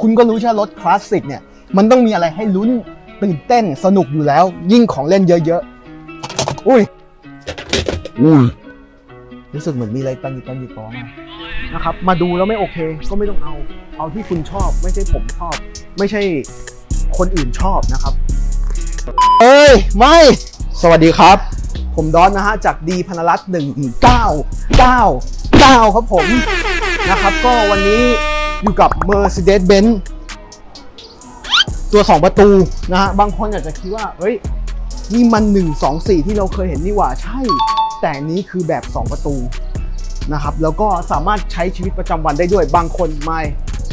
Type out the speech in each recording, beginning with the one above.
คุณก็รู้ใช่ไหมรถคลาสสิกเนี่ย มันต้องมีอะไรให้ลุ้นตื่นเต้นสนุกอยู่แล้ว ยิ่งของเล่นเยอะๆ อุ้ยอุ้ยรู้สึกเหมือนมีอะไรตันหยิบตันหยิบต่อมานะครับ มาดูแล้วไม่โอเค ก็ไม่ต้องเอา เอาที่คุณชอบ ไม่ใช่ผมชอบ ไม่ใช่คนอื่นชอบนะครับ เอ้ย ไม่ สวัสดีครับ ผมดอนนะฮะ จากดีพนรัตน์หนึ่งเก้าเก้าเก้าครับผมนะครับ ก็วันนี้ อยู่กับ Mercedes-Benz ตัว 2 ประตูนะฮะบางคนอาจจะคิดว่า เฮ้ย นี่มัน 1 2 4 ที่เราเคยเห็นนี่หว่าใช่ แต่นี้คือแบบ 2 ประตูนะครับ แล้วก็สามารถใช้ชีวิตประจำวันได้ด้วย บางคนไม่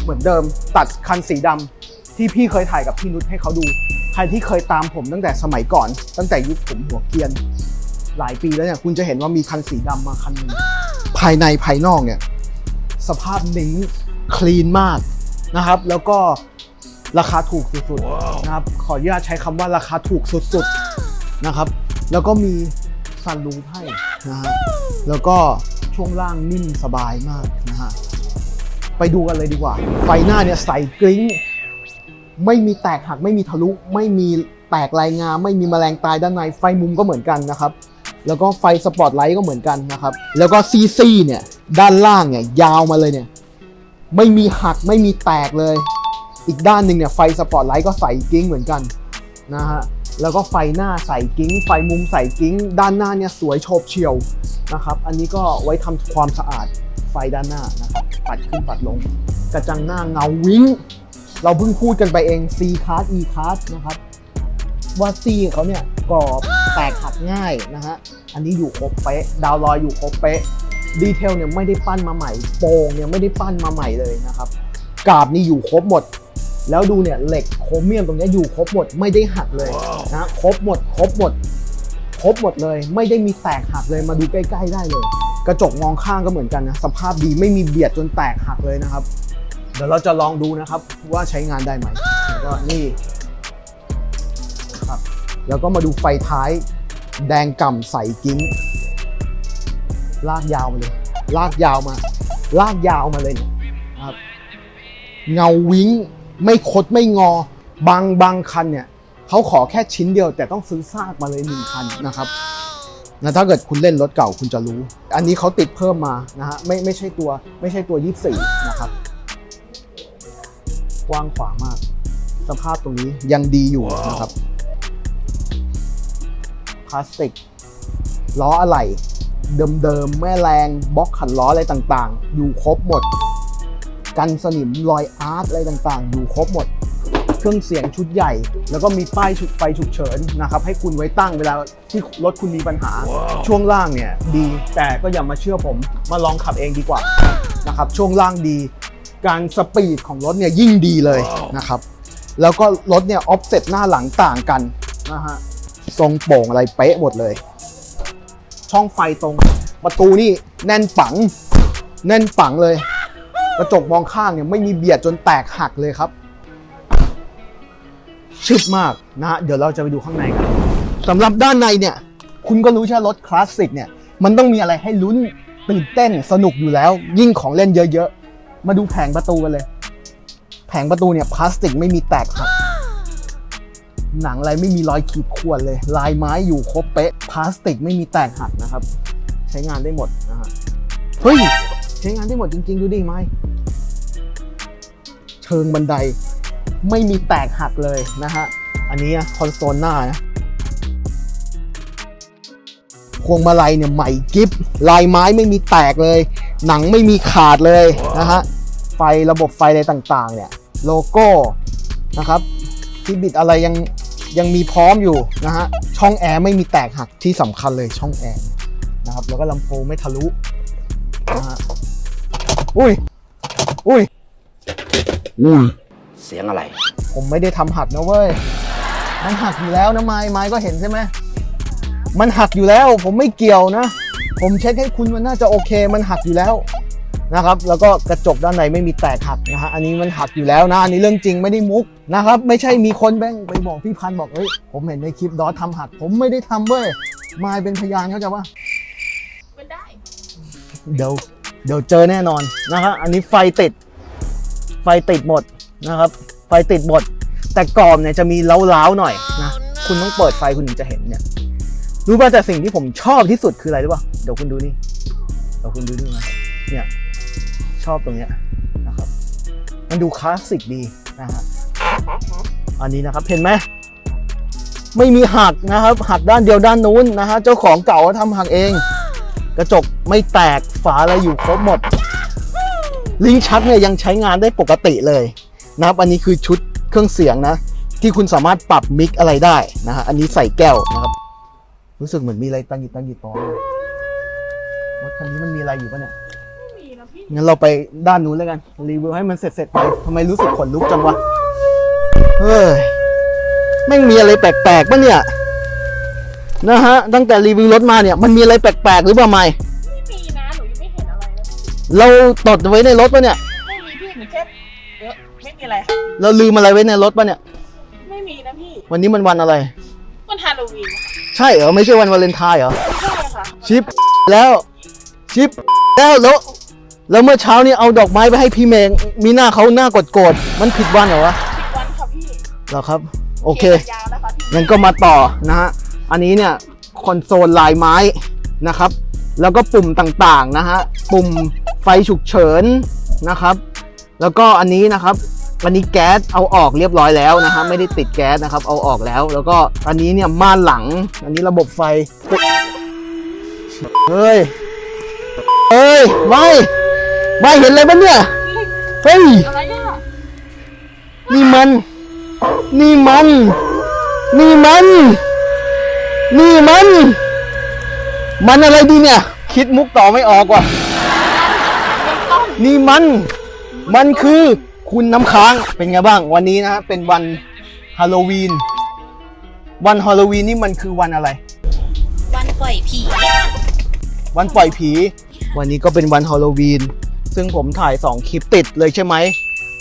เหมือนเดิมตัดคันสีดำที่พี่เคยถ่ายกับพี่นุชให้เขาดู ใครที่เคยตามผมตั้งแต่สมัยก่อน ตั้งแต่ยุคผมหัวเกียน หลายปีแล้วเนี่ยคุณจะเห็นว่ามีคันสีดำมาคันหนึงภายในภายนอกเนี่ยสภาพนิ้ง คลีนมากนะครับ แล้วก็ราคาถูกสุดๆนะครับ ขออนุญาตใช้คำว่าราคาถูกสุดๆนะครับ แล้วก็มีซันรูฟให้นะฮะแล้วก็ช่วงล่างนิ่มสบายมากนะฮะไปดูกันเลยดีกว่า ไฟหน้าเนี่ยใสกริ้งไม่มีแตกหักไม่มีทะลุ ไม่มีแตกลายงา ไม่มีแมลงตายด้านในไฟมุมก็เหมือนกันนะครับ แล้วก็ไฟสปอตไลท์ก็เหมือนกันนะครับ แล้วก็ซีซีเนี่ย ด้านล่างเนี่ยยาวมาเลยเนี่ย ไม่มีหักไม่มีแตกเลย อีกด้านหนึ่งเนี่ยไฟสปอตไลท์ก็ใส่กิ้งเหมือนกันนะฮะแล้วก็ไฟหน้าใส่กิ้ง ไฟมุมใส่กิ้ง ด้านหน้าเนี่ยสวยโฉบเฉี่ยวนะครับ อันนี้ก็ไว้ทำความสะอาดไฟด้านหน้านะครับปัดขึ้นปัดลง กระจังหน้าเงาวิ้งเราเพิ่งพูดกันไปเอง C card E card นะครับ ว่า C เขาเนี่ยกรอบแตกหักง่ายนะฮะอันนี้อยู่ครบเป๊ะดาวลอยอยู่ครบเป๊ะ ดีเทลเนี่ยไม่ได้ปั้นมาใหม่โปรงเนี่ยไม่ได้ปั้นมาใหม่เลยนะครับกาบนี่อยู่ครบหมด แล้วดูเนี่ยเหล็กโครเมียมตรงเนี้ยอยู่ครบหมดไม่ได้หักเลยนะครบหมดครบหมดครบหมดเลย ไม่ได้มีแตกหักเลยมาดูใกล้ๆได้เลย กระจกมองข้างก็เหมือนกันนะสภาพดีไม่มีเบียดจนแตกหักเลยนะครับ เดี๋ยวเราจะลองดูนะครับว่าใช้งานได้ไหมแล้วก็นี่ครับแล้วก็มาดูไฟท้ายแดงก่ำใสกิ้ง ลากยาวมาเลย ลากยาวมา ลากยาวมาเลยนะครับเงาวิ้งไม่คดไม่งอบางบางคันเนี่ยเขาขอแค่ชิ้นเดียว แต่ต้องซื้อซากมาเลยหนึ่งคันนะครับนะถ้าเกิดคุณเล่นรถเก่าคุณจะรู้ อันนี้เขาติดเพิ่มมานะฮะไม่ไม่ใช่ตัวไม่ใช่ตัว 24 นะครับ กว้างขวางมาก สภาพตรงนี้ยังดีอยู่นะครับพลาสติกล้ออะไหล่ เดิมๆ แม่แรงบล็อกขันล้ออะไรต่างๆ อยู่ครบหมด กันสนิมรอยอาร์ตอะไรต่างๆ อยู่ครบหมด เครื่องเสียงชุดใหญ่ แล้วก็มีป้ายฉุกไฟฉุกเฉินนะครับให้คุณไว้ตั้งเวลาที่รถคุณมีปัญหา ช่วงล่างเนี่ยดี แต่ก็อย่ามาเชื่อผมมาลองขับเองดีกว่านะครับช่วงล่างดี การสปีดของรถเนี่ยยิ่งดีเลยนะครับแล้วก็รถเนี่ยออฟเซ็ตหน้าหลังต่างกันนะฮะทรงโป่งอะไรเป๊ะหมดเลย ช่องไฟตรง ประตูนี่แน่นปัง แน่นปังเลย กระจกมองข้างเนี่ยไม่มีเบียดจนแตกหักเลยครับ ชึบมากนะ เดี๋ยวเราจะไปดูข้างในกันสำหรับด้านในเนี่ย คุณก็รู้ใช่รถคลาสสิกเนี่ย มันต้องมีอะไรให้ลุ้นตื่นเต้นสนุกอยู่แล้ว ยิ่งของเล่นเยอะๆ มาดูแผงประตูกันเลย แผงประตูเนี่ยพลาสติกไม่มีแตกหัก หนังอะไรไม่มีรอยขีดข่วนเลย ลายไม้อยู่ครบเป๊ะ พลาสติกไม่มีแตกหักนะครับ ใช้งานได้หมดนะฮะ เฮ้ย ใช้งานได้หมดจริง ๆ ดูดิไม้เชิงบันไดไม่มีแตกหักเลยนะฮะ อันนี้คอนโซลหน้านะพวงมาลัยเนี่ยใหม่กิฟลายไม้ไม่มีแตกเลย หนังไม่มีขาดเลยนะฮะ ไฟระบบไฟอะไรต่างๆ เนี่ย โลโก้นะครับที่บิดอะไรยัง ยังมีพร้อมอยู่นะฮะช่องแอร์ไม่มีแตกหักที่สำคัญเลยช่องแอร์นะครับแล้วก็ลำโพงไม่ทะลุนะฮะอุ้ยอุ้ยอุ้ยเสียงอะไร ผมไม่ได้ทำหักนะเว้ยมันหักอยู่แล้วนะไม้ไม้ก็เห็นใช่ไหมมันหักอยู่แล้ว ผมไม่เกี่ยวนะ ผมเช็คให้คุณมันน่าจะโอเค มันหักอยู่แล้วนะครับ แล้วก็กระจกด้านในไม่มีแตกหักนะฮะอันนี้มันหักอยู่แล้วนะอันนี้เรื่องจริงไม่ได้มุก นะครับ ไม่ใช่มีคนแบงไปบอกพี่พันธ์บอกเฮ้ยผมเห็นในคลิปดอสทำหัก ผมไม่ได้ทำเว้ยไมายเป็นพยานเขาใจะว่ามันได้ เดี๋ยวเดี๋ยวเจอแน่นอนนะครับอันนี้ไฟติด ไฟติดหมดนะครับ ไฟติดหมด แต่กรอบเนี่ยจะมีเล้าวๆหน่อยนะคุณต้องเปิดไฟคุณถึงจะเห็นเนี่ยรู้ป่ะแต่สิ่งที่ผมชอบที่สุดคืออะไรรู้ป่ะเดี๋ยวคุณดูนี่เดี๋ยวคุณดูนี่นะเนี่ยชอบตรงเนี้ยนะครับ มันดูคลาสสิกดีนะฮะ อันนี้นะครับ เห็นไหมไม่มีหักนะครับหักด้านเดียวด้านนู้นนะฮะเจ้าของเก่าเขาทำหักเอง กระจกไม่แตกฝาอะไรอยู่ครบหมด ลิงก์ชักเนี่ยยังใช้งานได้ปกติเลยนะครับอันนี้คือชุดเครื่องเสียงนะ ที่คุณสามารถปรับมิกอะไรได้นะฮะอันนี้ใส่แก้วนะครับ รู้สึกเหมือนมีอะไรตั้งอยู่ตั้งอยู่ตรงรถคันนี้มันมีอะไรอยู่ปะเนี่ยมีนะพี่งั้นเราไปด้านนู้นแล้วกัน รีวิวให้มันเสร็จๆไปทำไมรู้สึกขนลุกจังวะ เฮ้ยแม่งมีอะไรแปลกๆปะเนี่ย นะฮะ ตั้งแต่รีวิวรถมาเนี่ย มันมีอะไรแปลกๆหรือเปล่าไม่ไม่มีนะหนูยังไม่เห็นอะไรเลยเราตดไว้ในรถปะเนี่ย ไม่มีพี่หนูแค่เออไม่มีอะไรค่ะเราลืมอะไรไว้ในรถปะเนี่ย ไม่มีนะพี่วันนี้มันวันอะไรวันฮาโลวีนค่ะใช่เหรอไม่ใช่วันวาเลนไทน์เหรอ ใช่ค่ะชิปแล้ว ชิปแล้วแล้วแล้วเมื่อเช้านี้เอาดอกไม้ไปให้พี่เมง มีหน้าเขาหน้ากดโกรธๆมันผิดวันเหรอวะผิดวันค่ะพี่ เหรอครับ โอเคกมยาวนะคะพี่งั้นก็มาต่อนะฮะ อันนี้เนี่ยคอนโซลลายไม้นะครับ แล้วก็ปุ่มต่างๆนะฮะ ปุ่มไฟฉุกเฉินนะครับ แล้วก็อันนี้นะครับ อันนี้แก๊สเอาออกเรียบร้อยแล้วนะฮะ ไม่ได้ติดแก๊สนะครับ เอาออกแล้ว แล้วก็อันนี้เนี่ยม่านหลัง อันนี้ระบบไฟ เฮ้ย เฮ้ย ไม่ไม่เห็นอะไรปะเนี่ย เฮ้ย อะไรอะนี่มัน นี่มัน นี่มัน นี่มัน มันอะไรดีเนี่ย คิดมุกต่อไม่ออกว่ะมันต้องนี่มัน มันคือคุณน้ำค้างเป็นไงบ้าง วันนี้นะฮะเป็นวันฮาโลวีน วันฮาโลวีนนี่มันคือวันอะไร วันปล่อยผี วันปล่อยผี วันนี้ก็เป็นวันฮาโลวีน ซึ่งผมถ่าย 2 คลิปติดเลยใช่ไหม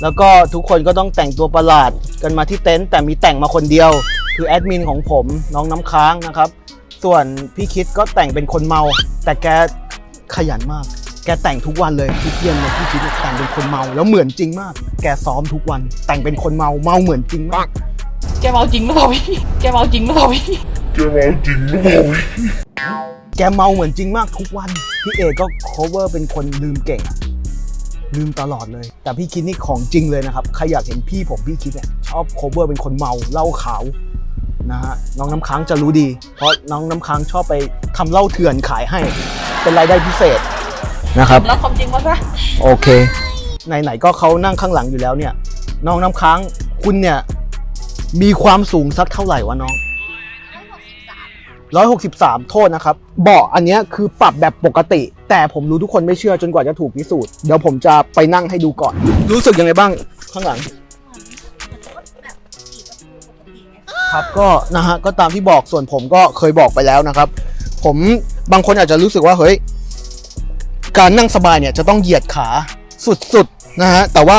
แล้วก็ทุกคนก็ต้องแต่งตัวประหลาดกันมาที่เต็นท์แต่มีแต่งมาคนเดียว คือแอดมินของผมน้องน้ำค้างนะครับ ส่วนพี่คิดก็แต่งเป็นคนเมา แต่แกขยันมาก แกแต่งทุกวันเลยทุกเย็นเลยพี่คิดเนี่ยแต่งเป็นคนเมาแล้วเหมือนจริงมาก แกซ้อมทุกวัน แต่งเป็นคนเมาเมาเหมือนจริงมาก แกเมาจริงหรือเปล่าพี่ แกเมาจริงหรือเปล่าพี่ แกมาจริงหรือเปล่าแกเมาเหมือนจริงมากทุกวันพี่เอก็ cover เป็นคนลืมเก่งอะ ลืมตลอดเลย แต่พี่คิดนี่ของจริงเลยนะครับ ใครอยากเห็นพี่ผมพี่คิดเนี่ยชอบ cover เป็นคนเมาเหล้าขาวนะฮะน้องน้ำค้างจะรู้ดี เพราะน้องน้ำค้างชอบไปทำเหล้าเถื่อนขายให้ เป็นรายได้พิเศษนะครับ แล้วความจริงมาซะโอเค ไหนๆก็เขานั่งข้างหลังอยู่แล้วเนี่ย น้องน้ำค้างคุณเนี่ยมีความสูงสักเท่าไหร่วะน้อง 163 โทษนะครับ เบาะอันนี้คือปรับแบบปกติ แต่ผมรู้ทุกคนไม่เชื่อจนกว่าจะถูกพิสูจน์ เดี๋ยวผมจะไปนั่งให้ดูก่อน รู้สึกยังไงบ้างข้างหลัง ครับก็นะฮะก็ตามที่บอกส่วนผมก็เคยบอกไปแล้วนะครับ ผมบางคนอาจจะรู้สึกว่าเฮ้ยการนั่งสบายเนี่ยจะต้องเหยียดขาสุดๆนะฮะแต่ว่า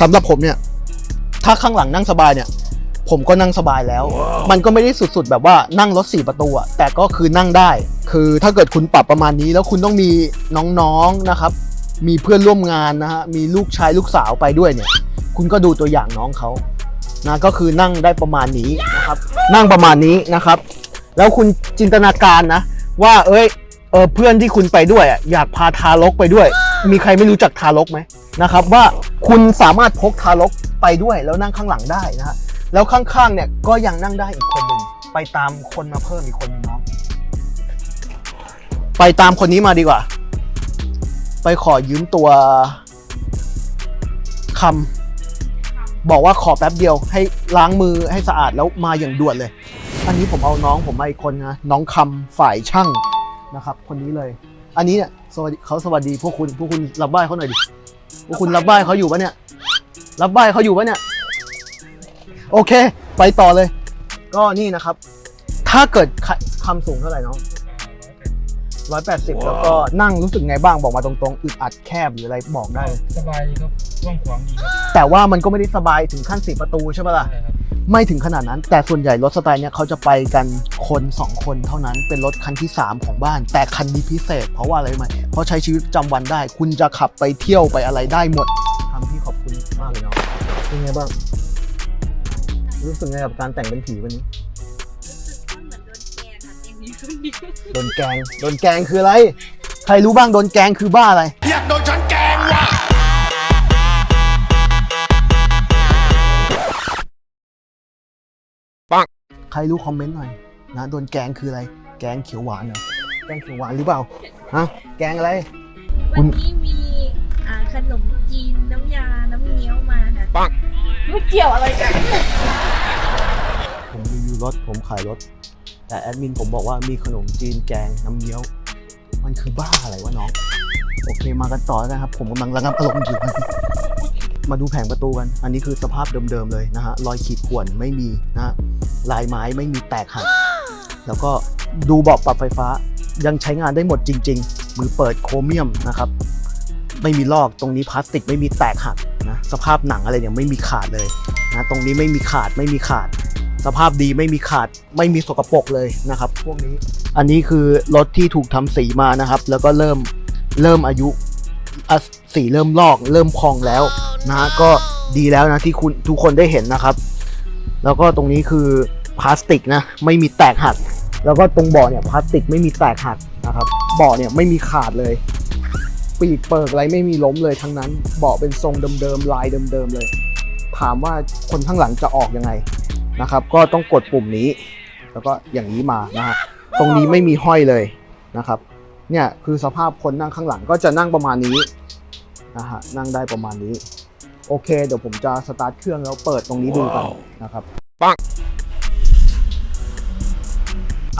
สำหรับผมเนี่ย ถ้าข้างหลังนั่งสบายเนี่ย ผมก็นั่งสบายแล้ว มันก็ไม่ได้สุดๆ แบบว่านั่งรถสี่ประตูอะแต่ก็คือนั่งได้ คือถ้าเกิดคุณปรับประมาณนี้แล้วคุณต้องมีน้องๆนะครับ มีเพื่อนร่วมงานนะฮะ มีลูกชายลูกสาวไปด้วยเนี่ย คุณก็ดูตัวอย่างน้องเขานะก็คือนั่งได้ประมาณนี้นะครับ นั่งประมาณนี้นะครับ แล้วคุณจินตนาการนะ ว่าเอ้ยเออเพื่อนที่คุณไปด้วยอะอยากพาทารกไปด้วย มีใครไม่รู้จักทารกไหมนะครับ ว่าคุณสามารถพกทารกไปด้วยแล้วนั่งข้างหลังได้นะฮะ แล้วข้างๆเนี่ยก็ยังนั่งได้อีกคนหนึ่งไปตามคนมาเพิ่มอีกคนหนึงน้อง ไปตามคนนี้มาดีกว่า ไปขอยืมตัวคำบอกว่าขอแป๊บเดียว ให้ล้างมือให้สะอาดแล้วมาอย่างด่วนเลย อันนี้ผมเอาน้องผมมาอีกคนนะน้องคำฝ่ายช่างนะครับ คนนี้เลย อันนี้เนี่ยสวัสดีเขาสวัสดีพวกคุณพวกคุณรับไหว้เขาหน่อยดิพวกคุณรับไหว้เขาอยู่ปะเนี่ย รับไหว้เขาอยู่ปะเนี่ย โอเค ไปต่อเลย ก็นี่นะครับ ถ้าเกิดคคำสูงเท่าไหร่น้องร้อยแปดสิบแล้วก็นั่งรู้สึกไงบ้างบอกมาตรงๆอึดอัดแคบหรืออะไรบอกได้เลยสบายดีครับกว้างขวางดีครับแต่ว่ามันก็ไม่ได้สบายถึงขั้นสี่ประตูใช่ปะล่ะใช่ครับไม่ถึงขนาดนั้น แต่ส่วนใหญ่รถสไตล์เนี้ยเขาจะไปกันคน 2 คนเท่านั้นเป็นรถคันที่ 3 ของบ้าน แต่คันนี้พิเศษ เพราะว่าอะไรรู้ไหมเพราะใช้ชีวิตประจำวันได้ คุณจะขับไปเที่ยวไปอะไรได้หมดทำพี่ขอบคุณมากเลยเนาะเป็นไงบ้าง รู้สึกไงกับการแต่งเป็นผีวันนี้เหมือนโดนแกงค่ะเตียงนี้ขึ้นดีโดนแกงโดนแกงคืออะไร ใครรู้บ้างโดนแกงคือบ้าอะไร อยากโดนฉันแกล้งว่ะ ใครรู้คอมเมนต์หน่อยนะโดนแกงคืออะไร แกงเขียวหวานเหรอแกงเขียวหวานหรือเปล่าฮะแกงอะไร วันนี้มีอ่าขนมจีนน้ำยา น้ำเงี้ยวมาค่ะ ไม่เกี่ยวอะไรกันผม รถผมขายรถ แต่แอดมินผมบอกว่ามีขนมจีนแกงน้ำเงี้ยว มันคือบ้าอะไรวะน้อง โอเคมากันต่อแล้วนะครับ ผมกำลังระงับอารมณ์อยู่มาดูแผงประตูกัน อันนี้คือสภาพเดิมๆเลยนะฮะ รอยขีดข่วนไม่มีนะฮะ ลายไม้ไม่มีแตกหัก แล้วก็ดูเบาะปรับไฟฟ้ายังใช้งานได้หมดจริง ๆ มือเปิดโครเมียมนะครับ ไม่มีลอก ตรงนี้พลาสติกไม่มีแตกหักนะ สภาพหนังอะไรเนี่ยไม่มีขาดเลยนะ ตรงนี้ไม่มีขาดไม่มีขาด สภาพดีไม่มีขาดไม่มีสกปรกเลยนะครับ พวกนี้อันนี้คือรถที่ถูกทำสีมานะครับ แล้วก็เริ่มเริ่มอายุอะสีเริ่มลอก เริ่มพองแล้วนะฮะก็ดีแล้วนะที่คุณทุกคนได้เห็นนะครับ แล้วก็ตรงนี้คือพลาสติกนะไม่มีแตกหัก แล้วก็ตรงเบาะเนี่ยพลาสติกไม่มีแตกหักนะครับเบาะเนี่ยไม่มีขาดเลยปีกเปิกอะไรไม่มีล้มเลยทั้งนั้นเบาะเป็นทรงเดิมๆลายเดิมๆเลย ถามว่าคนข้างหลังจะออกยังไง นะครับ ก็ต้องกดปุ่มนี้ แล้วก็อย่างนี้มานะฮะตรงนี้ไม่มีห้อยเลยนะครับเนี่ยคือสภาพคนนั่งข้างหลังก็จะนั่งประมาณนี้นะฮะนั่งได้ประมาณนี้ โอเค เดี๋ยวผมจะสตาร์ทเครื่องแล้วเปิดตรงนี้ดูกันนะครับปัง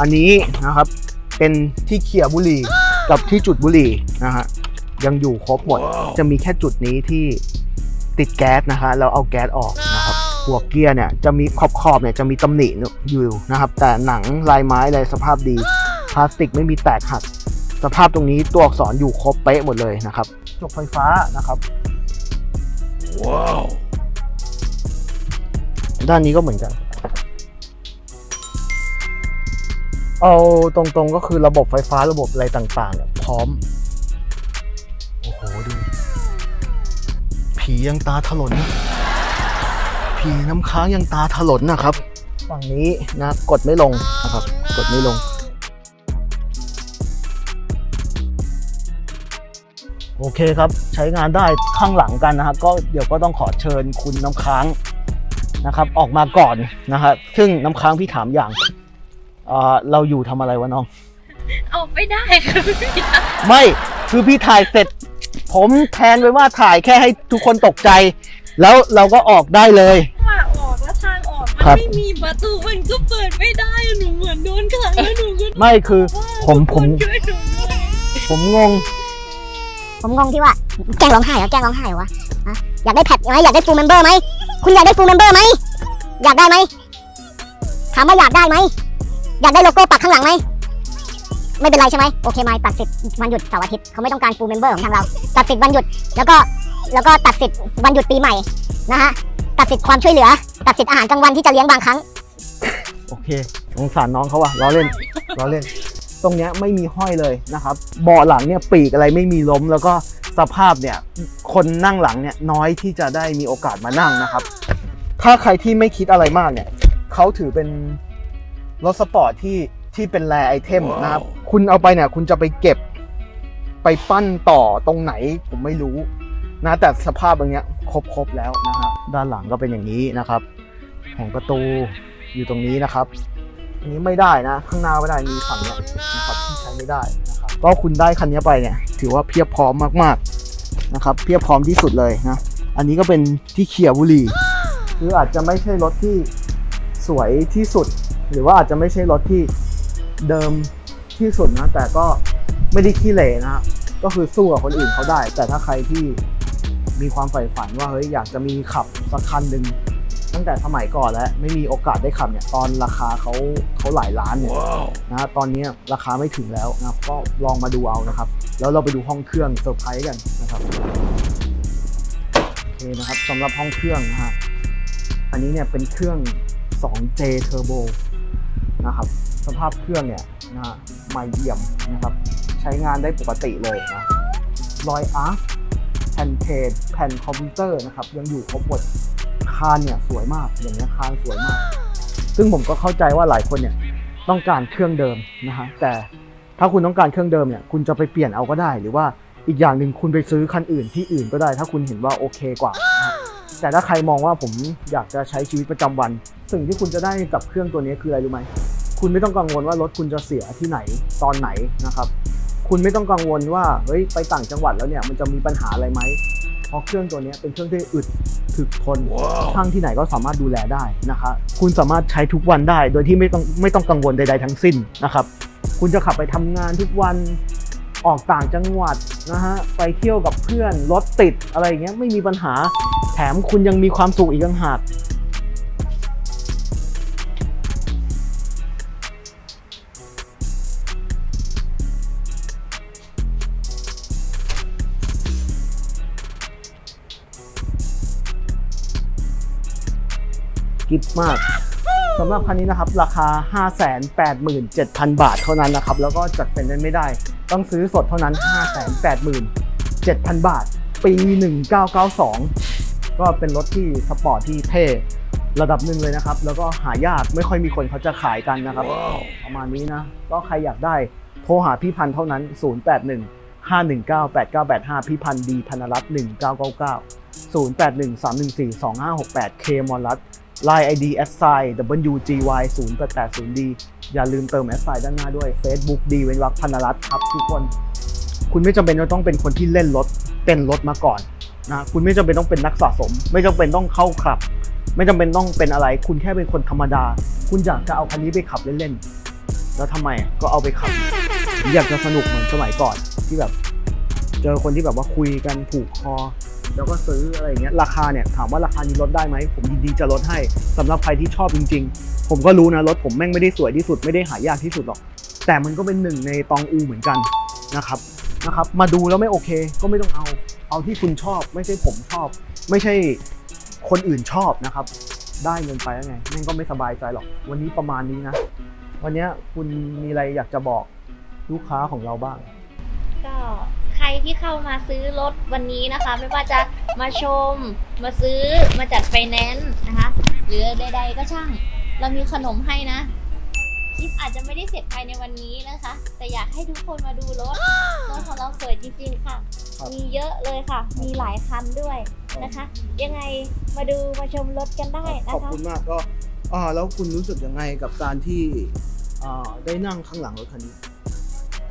อันนี้นะครับเป็นที่เขี่ยบุหรี่กับที่จุดบุหรี่นะฮะยังอยู่ครบหมด จะมีแค่จุดนี้ที่ติดแก๊สนะคะแล้วเอาแก๊สออกนะครับ หัวเกียร์เนี่ยจะมีขอบขอบๆเนี่ยจะมีตำหนิอยู่นะครับ แต่หนังลายไม้อะไรสภาพดี พลาสติกไม่มีแตกหัก สภาพตรงนี้ตัวอักษรอยู่ครบเป๊ะหมดเลยนะครับจกไฟฟ้านะครับว้าวด้านนี้ก็เหมือนกัน เอาตรงๆก็คือระบบไฟฟ้าระบบอะไรต่างๆเนี่ยพร้อม โอ้โหดู ผียังตาถลนนะ ผีน้ำค้างยังตาถลนนะครับ ฝั่งนี้นะกดไม่ลงนะครับ กดไม่ลง โอเคครับใช้งานได้ข้างหลังกันนะครับก็เดี๋ยวก็ต้องขอเชิญคุณน้ำค้างนะครับ ออกมาก่อนนะฮะซึ่งน้ำค้างพี่ถามอย่างเอ่อเราอยู่ทำอะไรวะน้อง เอาไม่ได้ค่ะไม่คือพี่ถ่ายเสร็จ ผมแทนไว้ว่าถ่ายแค่ให้ทุกคนตกใจ แล้วเราก็ออกได้เลย ว่าออกแล้วทางออกมันครับ ไม่มีประตูมันก็เปิดไม่ได้หนูเหมือนโดนขังแล้วหนูก็ไม่คือผมผมช่วยหนูด้วยผมงง ผมงงที่ว่าแกล้งร้องไห้เหรอแกล้งร้องไห้เหรอวะฮะอยากได้แพทไหมอยากได้ฟูลเมมเบอร์ไหมคุณอยากได้ฟูลเมมเบอร์ไหมอยากได้ไหมถามว่าอยากได้ไหมอยากได้โลโก้ปักข้างหลังไหมไม่เป็นไรใช่ไหมโอเคไหมตัดสิทธิ์วันหยุดเสาร์อาทิตย์เขาไม่ต้องการฟูลเมมเบอร์ของทางเราตัดสิทธิ์วันหยุด แล้วก็ แล้วก็ตัดสิทธิ์วันหยุดปีใหม่นะฮะตัดสิทธิ์ความช่วยเหลือ ตัดสิทธิ์อาหารกลางวันที่จะเลี้ยงบางครั้ง โอเคสงสารน้องเขาว่ะล้อเล่นล้อเล่น ตรงเนี้ยไม่มีห้อยเลยนะครับเบาะหลังเนี่ยปีกอะไรไม่มีล้ม แล้วก็สภาพเนี่ยคนนั่งหลังเนี่ยน้อยที่จะได้มีโอกาสมานั่งนะครับ ถ้าใครที่ไม่คิดอะไรมากเนี่ยเขาถือเป็นรถสปอร์ตที่ที่เป็นแรไอเทมนะครับ คุณเอาไปเนี่ยคุณจะไปเก็บไปปั้นต่อตรงไหนผมไม่รู้ นะแต่สภาพอย่างเงี้ยครบๆแล้วนะฮะด้านหลังก็เป็นอย่างนี้นะครับแผงประตูอยู่ตรงนี้นะครับ อันนี้ไม่ได้นะ ข้างหน้าไม่ได้มีฝั่งเนี้ยนะครับที่ใช้ไม่ได้นะครับก็คุณได้คันนี้ไปเนี่ย ถือว่าเพียบพร้อมมากๆนะครับ เพียบพร้อมที่สุดเลยนะอันนี้ก็เป็นที่เขียบุรีคืออาจจะไม่ใช่รถที่สวยที่สุด หรือว่าอาจจะไม่ใช่รถที่เดิมที่สุดนะแต่ก็ไม่ได้ขี้เหร่นะก็คือสู้กับคนอื่นเขาได้ แต่ถ้าใครที่ มีความใฝ่ฝันว่าเฮ้ยอยากจะมีขับสักคันหนึ่งตั้งแต่สมัยก่อนแล้วไม่มีโอกาสได้ขับเนี่ยตอนราคาเขาเขาหลายล้านเนี่ยว้าวนะตอนนี้ราคาไม่ถึงแล้วนะครับก็ลองมาดูเอานะครับ แล้วเราไปดูห้องเครื่องเซอร์ไพรส์กันนะครับโอเคนะครับสำหรับห้องเครื่องนะฮะอันนี้เนี่ยเป็นเครื่อง 2J Turbo นะครับสภาพเครื่องเนี่ยนะฮะใหม่เยี่ยมนะครับ ใช้งานได้ปกติเลยนะรอยอาร์คแผ่นเทจแผ่นคอมพิวเตอร์นะครับยังอยู่ครบหมดคานเนี่ยสวยมากอย่างเงี้ยคานสวยมาก ซึ่งผมก็เข้าใจว่าหลายคนเนี่ยต้องการเครื่องเดิมนะฮะแต่ถ้าคุณต้องการเครื่องเดิมเนี่ยคุณจะไปเปลี่ยนเอาก็ได้ หรือว่าอีกอย่างหนึ่งคุณไปซื้อคันอื่นที่อื่นก็ได้ ถ้าคุณเห็นว่าโอเคกว่านะะแต่ถ้าใครมองว่าผมอยากจะใช้ชีวิตประจำวัน สิ่งที่คุณจะได้กับเครื่องตัวนี้คืออะไรรู้ไหมคุณไม่ต้องกังวลว่ารถคุณจะเสียที่ไหนตอนไหนนะครับ คุณไม่ต้องกังวลว่าเฮ้ยไปต่างจังหวัดแล้วเนี่ยมันจะมีปัญหาอะไรไหมเพราะเครื่องตัวนี้เป็นเครื่องที่อึดถึกทนว้าวช่างที่ไหนก็สามารถดูแลได้นะครับคุณสามารถใช้ทุกวันได้ โดยที่ไม่ต้องไม่ต้องกังวลใด ๆ ทั้งสิ้นนะครับ คุณจะขับไปทำงานทุกวันออกต่างจังหวัดนะฮะไปเที่ยวกับเพื่อนรถติดอะไรอย่างเงี้ยไม่มีปัญหาแถมคุณยังมีความสุขอีกต่างหาก กิฟมากสำหรับคันนี้นะครับราคา 587,000 บาทเท่านั้นนะครับ แล้วก็จัดเป็นเงินไม่ได้ ต้องซื้อสดเท่านั้น 587,000 บาท ปี 1992 ก็เป็นรถที่สปอร์ตที่เท่ระดับหนึ่งเลยนะครับ แล้วก็หายากไม่ค่อยมีคนเขาจะขายกันนะครับว้าวประมาณนี้นะ ก็ใครอยากได้โทรหาพี่พันธ์เท่านั้น 081 519 8985 พี่พันธ์ดีธนรัตน์1999 081 314 2568 K มอลรัต Line ID s i WGY 0880D อย่าลืมเติม s i ด้านหน้าด้วย Facebook ดีเว้นวรรคพันรัตน์ครับทุกคน คุณไม่จำเป็นจะต้องเป็นคนที่เล่นรถเป็นรถมาก่อนนะคุณไม่จำเป็นต้องเป็นนักสะสม ไม่จำเป็นต้องเข้าคลับ ไม่จำเป็นต้องเป็นอะไร คุณแค่เป็นคนธรรมดา คุณอยากจะเอาคันนี้ไปขับเล่นๆแล้วทำไมก็เอาไปขับอยากจะสนุกเหมือนสมัยก่อนที่แบบ เจอคนที่แบบว่าคุยกันถูกคอ แล้วก็ซื้ออะไรอย่างเงี้ยราคาเนี่ยถามว่าราคานี้ลดได้ไหมผมยินดีจะลดให้สำหรับใครที่ชอบจริง ๆ ผมก็รู้นะรถผมแม่งไม่ได้สวยที่สุดไม่ได้หายากที่สุดหรอก แต่มันก็เป็นหนึ่งในตองอูเหมือนกันนะครับนะครับ มาดูแล้วไม่โอเคก็ไม่ต้องเอา เอาที่คุณชอบ ไม่ใช่ผมชอบ ไม่ใช่คนอื่นชอบนะครับ ได้เงินไปแล้วไงแม่งก็ไม่สบายใจหรอก วันนี้ประมาณนี้นะ วันนี้คุณมีอะไรอยากจะบอกลูกค้าของเราบ้าง ที่เข้ามาซื้อรถวันนี้นะคะ ไม่ว่าจะมาชม มาซื้อมาจัดไฟแนนซ์นะคะ หรือใด ๆ ก็ช่าง เรามีขนมให้นะคลิปอาจจะไม่ได้เสร็จภายในวันนี้นะคะ แต่อยากให้ทุกคนมาดูรถรถของเราสวยจริงๆค่ะ ครับมีเยอะเลยค่ะ มีหลายคันด้วยนะคะ ยังไงมาดูมาชมรถกันได้ขนะอบคะ คุณมากก็อ่าแล้วคุณรู้สึกยังไงกับการที่อ่าได้นั่งข้างหลังรถคันนี้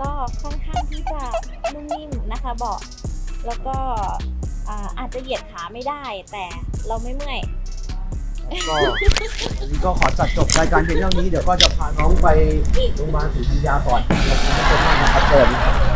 ก็ค่อนข้างที่จะนุ่มนิ่มนะคะเบาะแล้วก็อาอาจจะเหยียดขาไม่ได้ แต่เราไม่เมื่อยก็วันนี้ก็ขอจัดจบรายการเพียงเท่านี้เดี๋ยวก็จะพาน้องไปโรงพยาบาลศรีธัญญาก่อนขอบคุณมากนะครับเชิญนะครับ